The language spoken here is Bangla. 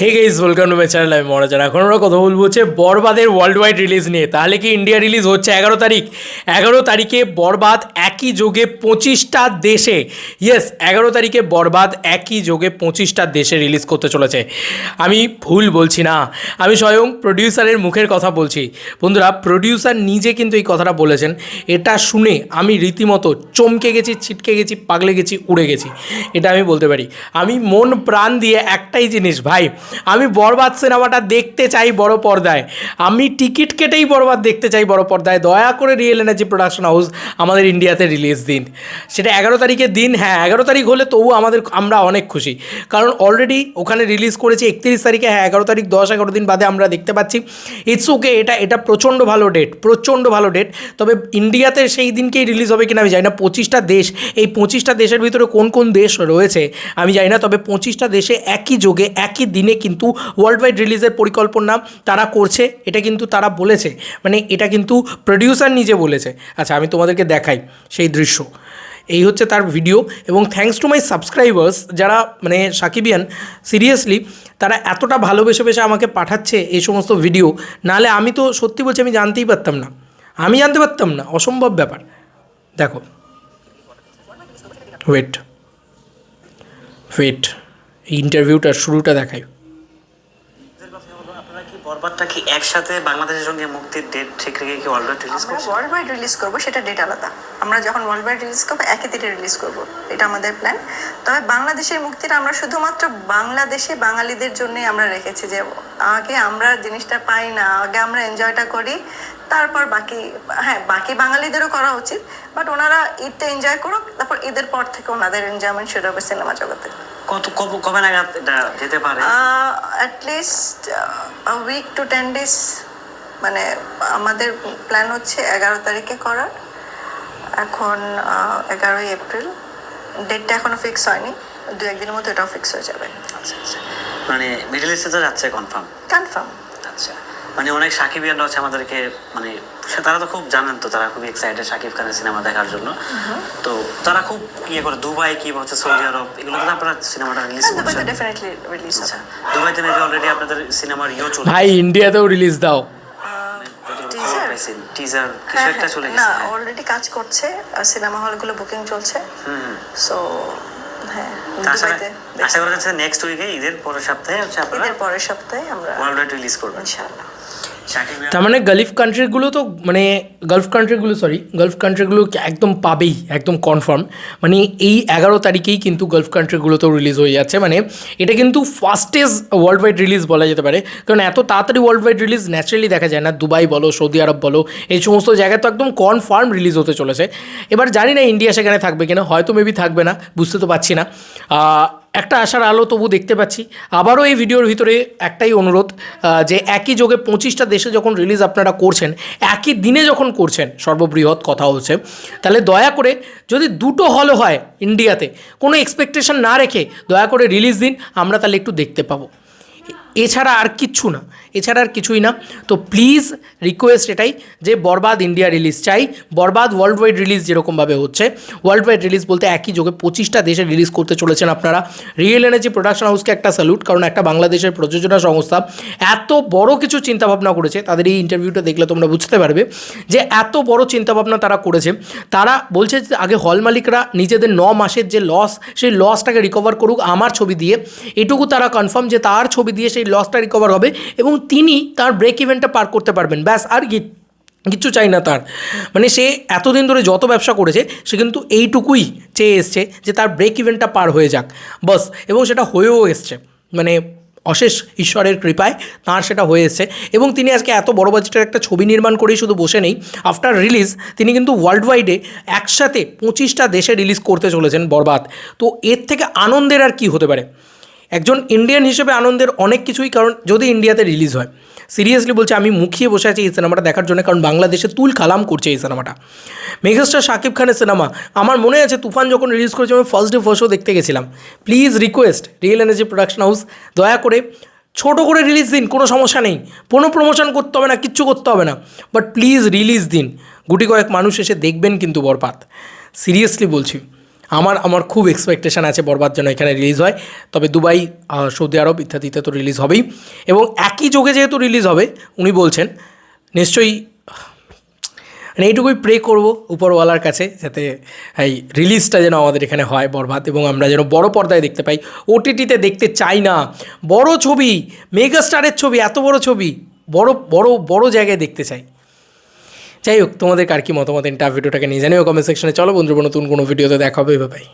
Hey guys welcome to my channel আমি মহারাজার এখন আমরা কথা বলব হচ্ছে বরবাদের ওয়ার্ল্ড ওয়াইড রিলিজ নিয়ে। তাহলে কি ইন্ডিয়া রিলিজ হচ্ছে এগারো তারিখ? এগারো তারিখে বরবাদ একই যোগে পঁচিশটা দেশে। ইয়েস এগারো তারিখে বরবাদ একই যোগে পঁচিশটা দেশে রিলিজ করতে চলেছে। আমি ভুল বলছি না। আমি স্বয়ং প্রডিউসারের মুখের কথা বলছি। বন্ধুরা প্রডিউসার নিজে কিন্তু এই কথাটা বলেছেন। এটা শুনে আমি রীতিমতো চমকে গেছি, ছিটকে গেছি, পাগলে গেছি, উড়ে গেছি। এটা আমি বলতে পারি। আমি মন প্রাণ দিয়ে একটাই জিনিস, ভাই আমি বরবাদ সিনেমাটা দেখতে চাই বড় পর্দায়। আমি টিকিট কেটেই বরবাদ দেখতে চাই বড় পর্দায়। দয়া করে রিয়েল এনার্জি প্রোডাকশন হাউস আমাদের ইন্ডিয়াতে রিলিজ দিন। সেটা এগারো তারিখের দিন হ্যাঁ এগারো তারিখ হলে তবু আমাদের আমরা অনেক খুশি। কারণ অলরেডি ওখানে রিলিজ করেছে একত্রিশ তারিখে হ্যাঁ এগারো তারিখ দশ এগারো দিন বাদে আমরা দেখতে পাচ্ছি। ইটস ওকে এটা এটা প্রচণ্ড ভালো ডেট প্রচণ্ড ভালো ডেট তবে ইন্ডিয়াতে সেই দিনকেই রিলিজ হবে কিনা আমি জানি না। পঁচিশটা দেশ, এই পঁচিশটা দেশের ভিতরে কোন কোন দেশ রয়েছে আমি জানি না। তবে পঁচিশটা দেশে একই যোগে, একই দিনে কিন্তু ওয়ার্ল্ড ওয়াইড রিলিজের পরিকল্পনা তারা করছে, এটা কিন্তু তারা বলেছে। মানে এটা কিন্তু প্রডিউসার নিজে বলেছে। আচ্ছা আমি তোমাদেরকে দেখাই সেই দৃশ্য। এই হচ্ছে তার ভিডিও এবং থ্যাংকস টু মাই সাবস্ক্রাইবার্স যারা মানে সাকিবিয়ান সিরিয়াসলি তারা এতটা ভালোবেসে বেসে আমাকে পাঠাচ্ছে এই সমস্ত ভিডিও নাহলে আমি তো সত্যি বলছি আমি জানতেই পারতাম না। আমি জানতে পারতাম না, অসম্ভব ব্যাপার। দেখো। ওয়েট ওয়েট ইন্টারভিউটার শুরুটা দেখাই। আপনারা কি বরবাদটা কি একসাথে বাংলাদেশের সঙ্গে মুক্তির ডেট ঠিক রেখে কি ওয়ার্ল্ড রিলিজ করছে ওয়ার্ল্ড ওয়াইড রিলিজ করব সেটা ডেট আলাদা। আমরা যখন ওয়ার্ল্ড ওয়াইড রিলিজ করব একই ডেটে রিলিজ করব। এটা আমাদের প্ল্যান তবে বাংলাদেশের মুক্তিটা আমরা শুধুমাত্র বাংলাদেশে বাঙালিদের জন্যই আমরা রেখেছি যে আগে আমরা জিনিসটা পাই না আগে আমরা এনজয়টা করি তারপর বাকি হ্যাঁ বাকি বাঙালিদেরও করা উচিত বাট ওনারা ঈদটা এনজয় করুক তারপর ঈদের পর থেকে ওনাদের এনজয়মেন্ট শুরু হবে সিনেমা জগতে। কত কব- নাগাদ এটা যেতে পারে? At least week to ten days মানে আমাদের প্ল্যান হচ্ছে এগারো তারিখে করার। এখন এগারোই এপ্রিল। ডেটটা এখনও ফিক্স হয়নি। দু একদিনের মধ্যে এটাও ফিক্স হয়ে যাবে। আচ্ছা আচ্ছা। মানে মিডল ইস্টে তো যাচ্ছে কনফার্ম কনফার্ম মানে অনেক সাকিবিয়ানরা হচ্ছে আমাদেরকে মানে সে- তারা তো খুব জানেন তো তারা খুব এক্সাইটেড সাকিব খানের সিনেমা দেখার জন্য। তো তারা খুব ইয়ে করে দুবাই কি হচ্ছে সৌদি আরব এগুলো তো আপনারা সিনেমাটা রিলিজ করছেন। ডেফিনেটলি রিলিজ আচ্ছা দুবাইতে মেবি অলরেডি আপনাদের সিনেমার ইয়েও চলে ভাই ইন্ডিয়াতেও রিলিজ দাও। টিজার কিছু একটা চলে না। অলরেডি কাজ করছে আর সিনেমা হলগুলো বুকিং চলছে। হুম হুম। সো হ্যাঁ তাছাড়া আশা করা যাচ্ছে নেক্সট উইকে ঈদের পরের সপ্তাহে হচ্ছে আপনারা ঈদের পরের সপ্তাহে আমরা ওয়ার্ল্ড রিলিজ করবেন। ইনশাআল্লাহ। তার মানে গালফ কান্ট্রিগুলো তো মানে গালফ কান্ট্রিগুলো সরি গালফ কান্ট্রিগুলো একদম পাবেই, একদম কনফার্ম মানে এই এগারো তারিখেই কিন্তু গালফ কান্ট্রিগুলোতেও রিলিজ হয়ে যাচ্ছে। মানে এটা কিন্তু ফাস্টেস্ট ওয়ার্ল্ড ওয়াইড রিলিজ বলা যেতে পারে। কারণ এত তাড়াতাড়ি ওয়ার্ল্ড ওয়াইড রিলিজ ন্যাচারালি দেখা যায় না। দুবাই বলো, সৌদি আরব বলো, এই সমস্ত জায়গায় তো একদম কনফার্ম রিলিজ হতে চলেছে। এবার জানি না ইন্ডিয়া সেখানে থাকবে কিনা, হয়তো মেবি থাকবে না, বুঝতে তো পারছি না। একটা আশার আলো তবু দেখতে পাচ্ছি। আবারও এই ভিডিওর ভিতরে একটাই অনুরোধ যে একই যোগে পঁচিশটা দেশে যখন রিলিজ আপনারা করছেন, একই দিনে যখন করছেন, সর্ববৃহৎ কথা হচ্ছে, তাহলে দয়া করে যদি দুটো হলও হয় ইন্ডিয়াতে কোনো এক্সপেকটেশন না রেখে দয়া করে রিলিজ দিন, আমরা তাহলে একটু দেখতে পাবো। এছাড়া আর কিচ্ছু না, এছাড়া আর কিছুই না। তো প্লিজ রিকোয়েস্ট এটাই যে বরবাদ ইন্ডিয়া রিলিজ চাই। বরবাদ ওয়ার্ল্ড ওয়াইড রিলিজ যেরকমভাবে হচ্ছে। ওয়ার্ল্ড ওয়াইড রিলিজ বলতে একই যোগে পঁচিশটা দেশে রিলিজ করতে চলেছেন আপনারা। রিয়েল এনার্জি প্রোডাকশন হাউসকে একটা স্যালুট কারণ একটা বাংলাদেশের প্রযোজনা সংস্থা এত বড় কিছু চিন্তাভাবনা করেছে। তাদের এই ইন্টারভিউটা দেখলে তোমরা বুঝতে পারবে যে এত বড় চিন্তাভাবনা তারা করেছে। তারা বলছে যে আগে হল মালিকরা নিজেদের ন মাসের যে লস সেই লসটাকে রিকভার করুক আমার ছবি দিয়ে। এটুকু তারা কনফার্ম যে তার ছবি দিয়ে সেই লসটা রিকভার হবে এবং তিনি তার ব্রেক ইভেন্টটা পার করতে পারবেন। ব্যাস, আর কি, কিচ্ছু চাই না তার। মানে সে এতদিন ধরে যত ব্যবসা করেছে, সে কিন্তু এইটুকুই চেয়ে এসছে যে তার ব্রেক ইভেন্টটা পার হয়ে যাক। বাস, এবং সেটা হয়েও এসছে। মানে অশেষ ঈশ্বরের কৃপায় তাঁর সেটা হয়ে এসছে। এবং তিনি আজকে এত বড় বাজেটের একটা ছবি নির্মাণ করেই শুধু বসে নেই আফটার রিলিজ তিনি কিন্তু ওয়ার্ল্ড ওয়াইডে একসাথে পঁচিশটা দেশে রিলিজ করতে চলেছেন বরবাদ। তো এর থেকে আনন্দের আর কি হতে পারে? একজন ইন্ডিয়ান হিসেবে আনন্দের অনেক কিছুই, কারণ যদি ইন্ডিয়াতে রিলিজ হয়। সিরিয়াসলি বলছে, আমি মুখিয়ে বসে আছি এই সিনেমাটা দেখার জন্য, কারণ বাংলাদেশে তুল কালাম করছে এই সিনেমাটা মেগাস্টার শাকিব খানের সিনেমা আমার মনে আছে তুফান যখন রিলিজ করেছে, আমি ফার্স্ট ডে ফার্স্ট দেখতে গেছিলাম। Please request real energy production house দয়া করে, ছোটো করে রিলিজ দিন, কোনো সমস্যা নেই। কোনো প্রমোশন করতে হবে না, কিচ্ছু করতে হবে না। বাট প্লিজ রিলিজ দিন। গুটি কয়েক মানুষ এসে দেখবেন কিন্তু বরপাত সিরিয়াসলি বলছি। আমার আমার খুব এক্সপেকটেশন আছে বরবাদ যেন এখানে রিলিজ হয়। তবে দুবাই সৌদি আরব ইত্যাদিতে তো রিলিজ হবেই। এবং একই যোগে যেহেতু রিলিজ হবে, উনি বলছেন, নিশ্চয়ই মানে এইটুকুই প্রে করব উপরওয়ালার কাছে যাতে এই রিলিজটা যেন আমাদের এখানে হয় বরবাদ এবং আমরা যেন বড় পর্দায় দেখতে পাই। ওটিটিতে দেখতে চাই না। বড় ছবি মেগা স্টারের ছবি, এত বড় ছবি, বড় বড় বড় জায়গায় দেখতে চাই। যাই হোক তোমাদের কার কি মতামত? ইন্টার ভিডিওটাকে নিয়ে জানিও কমেন্ট সেকশনে চলো বন্ধুরা, নতুন কোনো ভিডিওতে দেখা হবে। ভাই